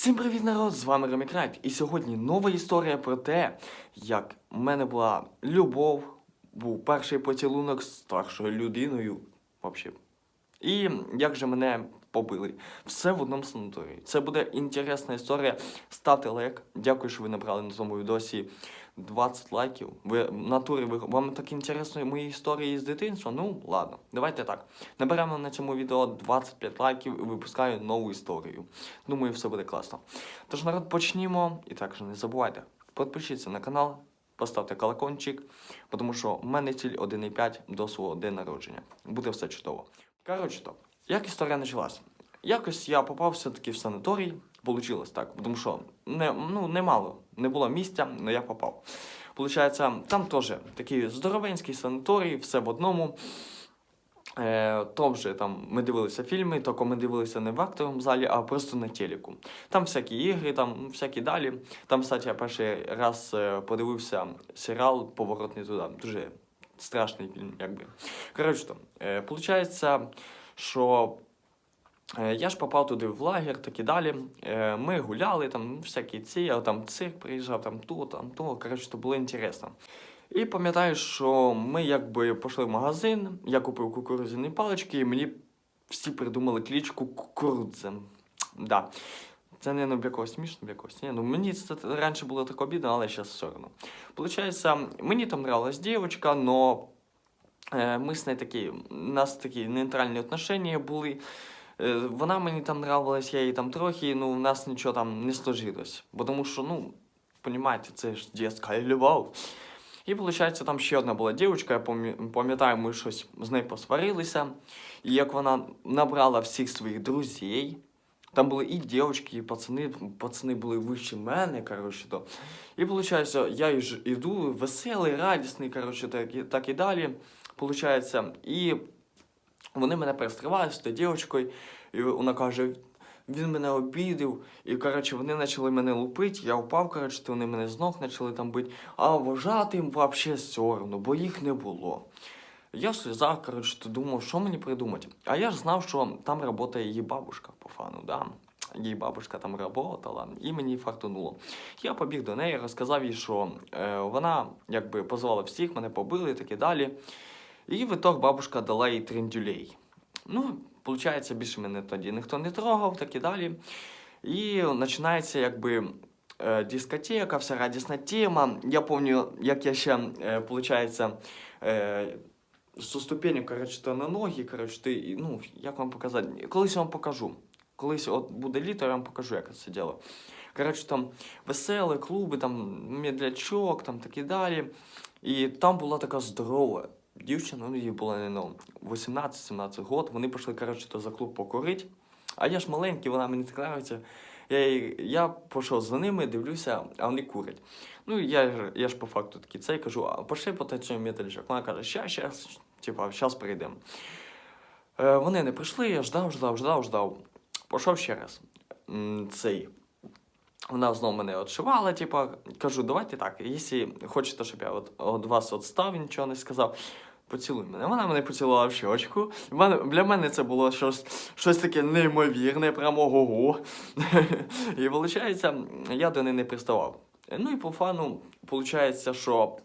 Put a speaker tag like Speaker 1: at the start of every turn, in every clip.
Speaker 1: Всім привіт, народ! З вами Ремікрайт. І сьогодні нова історія про те, як в мене була любов, був перший поцілунок з старшою людиною. Взагалі. І як же мене побили. Все в одному санаторії. Це буде інтересна історія. Ставте лайк. Дякую, що ви набрали на цьому відосі 20 лайків. Ви в натурі ви вам так інтересно мої історії з дитинства? Ну, ладно, давайте так. Наберемо на цьому відео 25 лайків і випускаю нову історію. Думаю, все буде класно. Тож, народ, почнімо. І також не забувайте, підпишіться на канал, поставте колокольчик, тому що в мене ціль 1,5 до свого дня народження. Буде все чудово. Коротше то, як історія почалась? Якось я попав все-таки в санаторій, Получилось так, тому що не, ну, немало, не було місця, але я попав. Получається, там теж такий здоровенський санаторій, все в одному. Е, то вже там ми дивилися фільми, тільки ми дивилися не в актовому залі, а просто на телеку. Там всякі ігри, там всякі далі. Там, кстати, я перший раз е, подивився серіал Поворот не туди. Дуже страшний фільм, якби. Коротше, е, получається, що Я ж попав туди в лагер, так і далі. Е, Ми гуляли, там всякі ці, а там цирк приїжджав, там то, там то. Коротше, то було інтересно. І пам'ятаю, що ми якби пішли в магазин, я купив кукурудзяні палички, і мені всі придумали клічку кукурудзе. Да. Це не ну, для когось смішно, для когось. Ні, ну мені це раніше було так обідно, але зараз все одно. Получається, мені там нравилась дівчинка, но е, ми з нею такі, у нас такі нейтральні отношення були. Е, Вона мені там нравилась, я їй там трохи, ну, у нас нічого там не сложилось. Бо тому що, ну, понимаете, це ж дітська любов. І виходить, там ще одна була дівчинка, я пам'я- пам'ятаю, ми щось з нею посварилися. І як вона набрала всіх своїх друзей, там були і дівчатки, і пацани, пацани були вище мене, коротше, то. І виходить, я ж іду веселий, радісний, коротше, так, і- так і далі. Получається, і вони мене перестривають з тією дівчинкою, і вона каже, він мене обідав, і коротше, вони почали мене лупити, я впав, коротше, вони мене з ног почали там бити, а вважати їм взагалі все одно, бо їх не було. Я слізав, коротше, думав, що мені придумати. А я ж знав, що там працює її бабушка по фану, да. Її бабушка там працювала, і мені фартунуло. Я побіг до неї, розказав їй, що е, вона якби позвала всіх, мене побили і так і далі. І в итог бабушка дала їй трендюлей. Ну, виходить, більше мене тоді ніхто не трогав, так і далі. І починається якби е, дискотека, вся радісна тема. Я пам'ятаю, як я ще, е, виходить, е, зі ступенів, коротше, то на ноги, коротше, ти, ну, як вам показати? Колись я вам покажу. Колись от буде літо, я вам покажу, як це діло. Коротше, там веселі клуби, там медлячок, там так і далі. І там була така здорова дівчина, ну їй було не ну, 18-17 років. Вони пішли, коротше, то за клуб покурити. А я ж маленький, вона мені так нравиться. Я, я пішов за ними, дивлюся, а вони курять. Ну, я, я ж по факту такий цей кажу, а пошли потанцюємо металічок. Вона каже, щас, щас, типа, щас прийдемо. Е, вони не прийшли, я ждав, ждав, ждав, ждав. Пішов ще раз. Цей. Вона знову мене отшивала, типа, кажу, давайте так, якщо хочете, щоб я от, от вас відстав нічого не сказав, поцілуй мене. Вона мене поцілувала в щочку. Для мене це було щось, щось таке неймовірне, прямо ого. І виходить, я до неї не приставав. Ну і по фану, виходить, що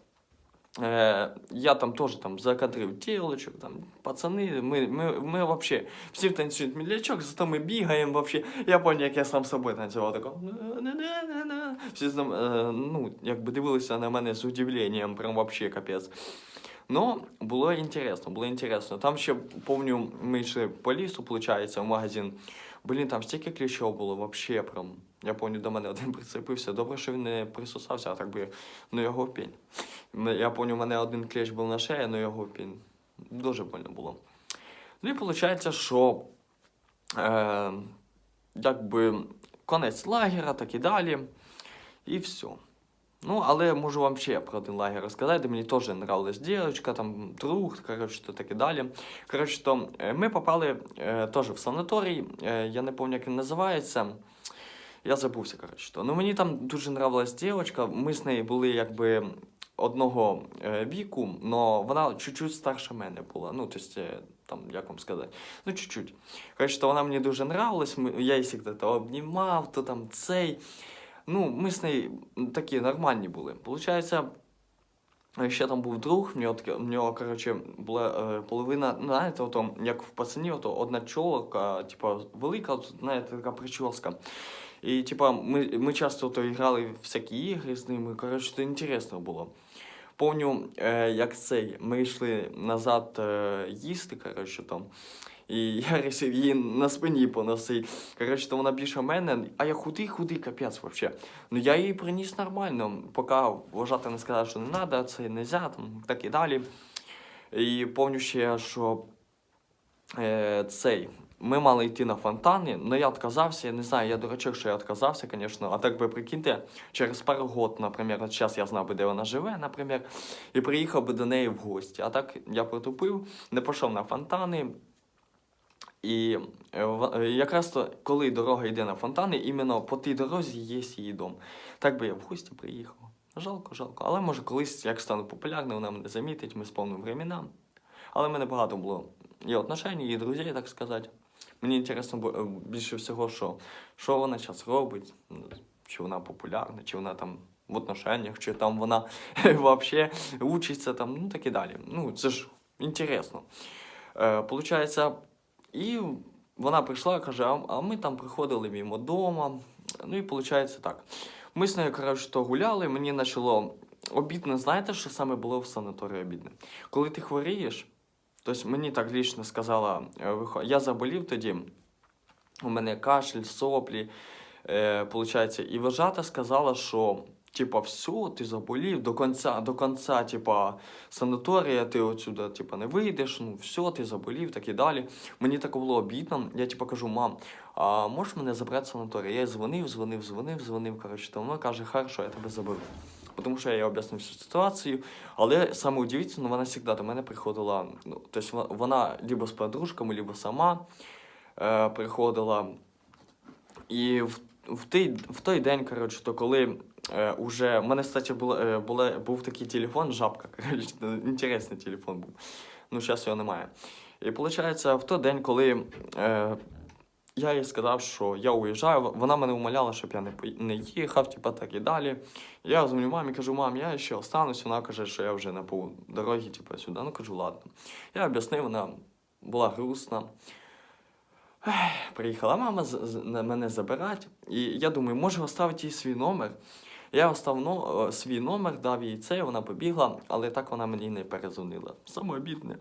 Speaker 1: Е, я там теж там закадрив тілочок, там пацани, ми, ми, ми вообще всі танцюють медлячок, зато ми бігаємо вообще. Я пам'ятаю, як я сам собою танцював тако. Всі там, е, ну, якби дивилися на мене з удивленням, прям вообще капець. Ну, було інтересно, було інтересно. Там ще, помню, ми йшли по лісу, виходить, в магазин. Блін, там стільки кліщов було, вообще прям. Я пам'ятаю, до мене один прицепився. Добре, що він не присосався, а так би, ну його. М- Я пам'ятаю, у мене один клещ був на шеї, але його в пень. Дуже больно було. Ну і виходить, що е, якби конець лагера, так і далі. І все. Ну, але можу вам ще про один лагер розказати, мені теж нравилась дівчинка, там друг, коротше, то так і далі. Коротше, то е, ми попали е, теж в санаторій, е, я не пам'ятаю, як він називається. Я забувся, коротше. То. Ну, мені там дуже нравилась дівчинка, ми з нею були якби одного е, віку, але вона чуть-чуть старше мене була. Ну, тобто, там, як вам сказати, ну, чуть-чуть. Коротше, то вона мені дуже нравилась, я її завжди обнімав, то там цей. Ну, ми з нею такі нормальні були. Получається, ще там був друг, в нього, в нього коротше, була е, половина, знаєте, ото, як в пацанів, то одна чолка, типа, велика, знаєте, така прическа. І типа, ми, ми часто то грали в всякі ігри з ними. Коротше, це інтересно було. Помню, е, як цей, ми йшли назад е, їсти, коротше, там. І я вирішив її на спині поносити. Коротше, то вона більше мене, а я худий, худий, капець вообще. Ну я її приніс нормально, поки вважати не сказав, що не треба, це не можна, так і далі. І помню ще, що е, цей. Ми мали йти на фонтани, але я відказався. Я не знаю, я дурачок, що я відказався, звісно. А так би прикиньте, через пару год, наприклад, зараз я знав би, де вона живе, наприклад, і приїхав би до неї в гості. А так я протупив, не пішов на фонтани. І е, е, якраз то, коли дорога йде на фонтани, іменно по тій дорозі є її дом. Так би я в гості приїхав. Жалко, жалко. Але може колись, як стану популярним, вона мене замітить, ми сповнимо времена. Але в мене багато було і отношень, і друзів, так сказати. Мені бу- е, більше всього, що, що вона зараз робить, чи вона популярна, чи вона там в отношеннях, чи там вона взагалі учиться, там, ну так і далі. Ну, це ж інтересно. Е, получається, і вона прийшла, каже, а, ми там приходили мимо дома. Ну і виходить так. Ми з нею, коротше, то гуляли, мені почало обідно, знаєте, що саме було в санаторії обідне? Коли ти хворієш, тобто мені так лічно сказала, е, я заболів тоді, у мене кашель, соплі, е, получається, і вожата сказала, що типа, все, ти заболів до кінця, до кінця, типа, санаторія, ти отсюда, типа, не вийдеш, ну все, ти заболів, так і далі. Мені так було обідно. Я типа кажу, мам, а можеш мене забрати в санаторій? Я дзвонив, дзвонив, дзвонив, дзвонив. Коротше, то вона каже, хорошо, я тебе заберу. Тому що я їй об'яснив всю ситуацію. Але саме удивительно, вона завжди до мене приходила. Ну, тобто вона либо з подружками, либо сама е, приходила. І в, в, той, в той день, коротше, то коли е, уже. У мене, кстати, було, е, було, був такий телефон, жабка, коротше, інтересний телефон був. Ну, зараз його немає. І виходить, в той день, коли е, я їй сказав, що я уїжджаю, вона мене умоляла, щоб я не, не їхав, типа так і далі. Я дзвоню мамі, кажу, мам, я ще останусь. Вона каже, що я вже на дорогі, типа сюди. Ну кажу, ладно. Я об'яснив, вона була грустна. Приїхала мама з, мене забирати, і я думаю, може оставити їй свій номер. Я остав но, свій номер, дав їй це, вона побігла, але так вона мені не перезвонила. Саме обідне.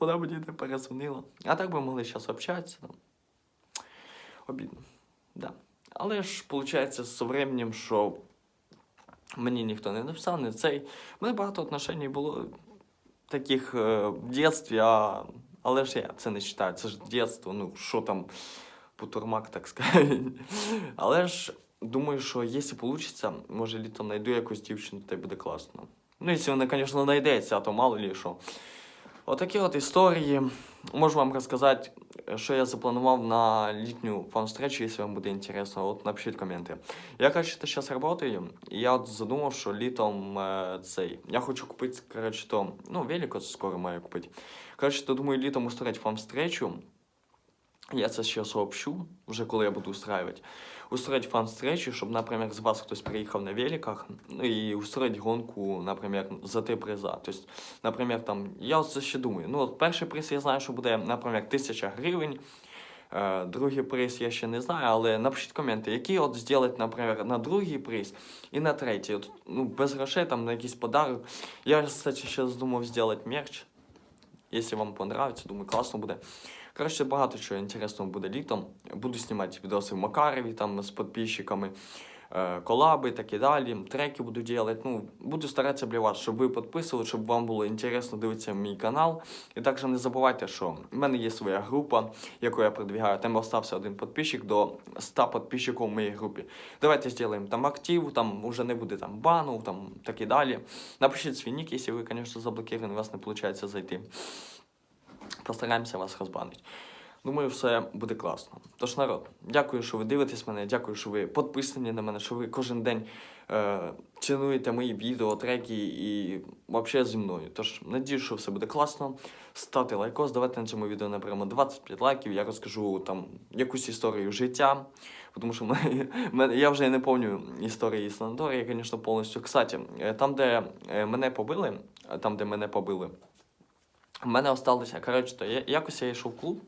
Speaker 1: Вона мені не перезвонила. А так би могли зараз общатися. Там. Обідно. Да. Але ж, виходить, з временем, що мені ніхто не написав, не цей. У мене багато отношень було таких е, в дитинстві, а... але ж я це не вважаю. Це ж дитинство, ну що там, потурмак, так сказати. Але ж думаю, що якщо вийде, може літом знайду якусь дівчину, то й буде класно. Ну, якщо вона, звісно, знайдеться, а то мало лі що. Отакі от історії. Можу вам розказати, що я запланував на літню фан-встречу, якщо вам буде інтересно, от напишіть коменти. Я, коротше, зараз працюю, і я от задумав, що літом е, цей. Я хочу купити, коротше, то, ну, велик скоро маю купити. Коротше, то думаю, літом устроїть фан-встречу. Я це ще сообщу, вже коли я буду устраивать. Устроить фан-встречу, щоб, наприклад, з вас хтось приїхав на великах, ну і устроить гонку, наприклад, за три приза. Тобто, наприклад, там, я це ще думаю. Ну, от перший приз я знаю, що буде, наприклад, тисяча гривень. Е, другий приз я ще не знаю, але напишіть коменти, які от зробити, наприклад, на другий приз і на третій. От, ну, без грошей, там, на якийсь подарок. Я, кстати, ще думав зробити мерч. Якщо вам понравиться, думаю, класно буде. Коротше, багато чого інтересного буде літом. Буду знімати відоси в Макарові там з підписчиками, е, колаби так і далі. Треки буду робити. Ну, буду старатися для вас, щоб ви підписували, щоб вам було інтересно дивитися мій канал. І також не забувайте, що в мене є своя група, яку я продвігаю. Там остався один підписчик до 100 підписчиків в моїй групі. Давайте зробимо там актив, там вже не буде там бану, там так і далі. Напишіть свій нік, якщо ви, звісно, заблоковані, у вас не виходить зайти. Постараємося вас розбанити. Думаю, все буде класно. Тож, народ, дякую, що ви дивитесь мене, дякую, що ви підписані на мене, що ви кожен день е, цінуєте мої відео, треки і взагалі зі мною. Тож, надію, що все буде класно. Ставте лайкос, давайте на цьому відео наберемо 25 лайків. Я розкажу там якусь історію життя. Тому що мене, я вже не пам'ятаю історії з санаторії, звісно, повністю. Кстати, е, там, де е, мене побили, е, там, де мене побили, в мене осталося, коротше, якось я йшов в клуб,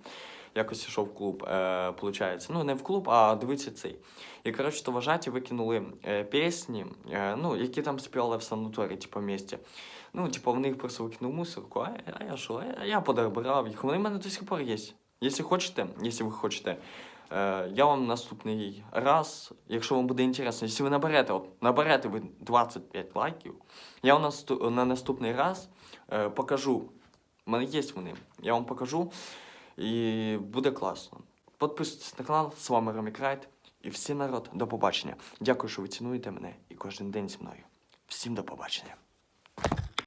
Speaker 1: якось йшов в клуб, е. Ну, не в клуб, а дивіться цей. І, коротше, то вважаті викинули е, пісні, е, ну, які там співали в санаторії, типу, місті. Ну, типу, вони їх просто викинули мусорку, а, а я що? А я подобрав їх. Вони в мене до сих пор є. Якщо хочете, якщо ви хочете, е, я вам наступний раз, якщо вам буде інтересно, якщо ви наберете, от, наберете ви 25 лайків, я вам на наступний раз е, покажу. У мене є вони. Я вам покажу. І буде класно. Підписуйтесь на канал, з вами Ромікрайт І всім народ, до побачення. Дякую, що ви цінуєте мене і кожен день зі мною. Всім до побачення.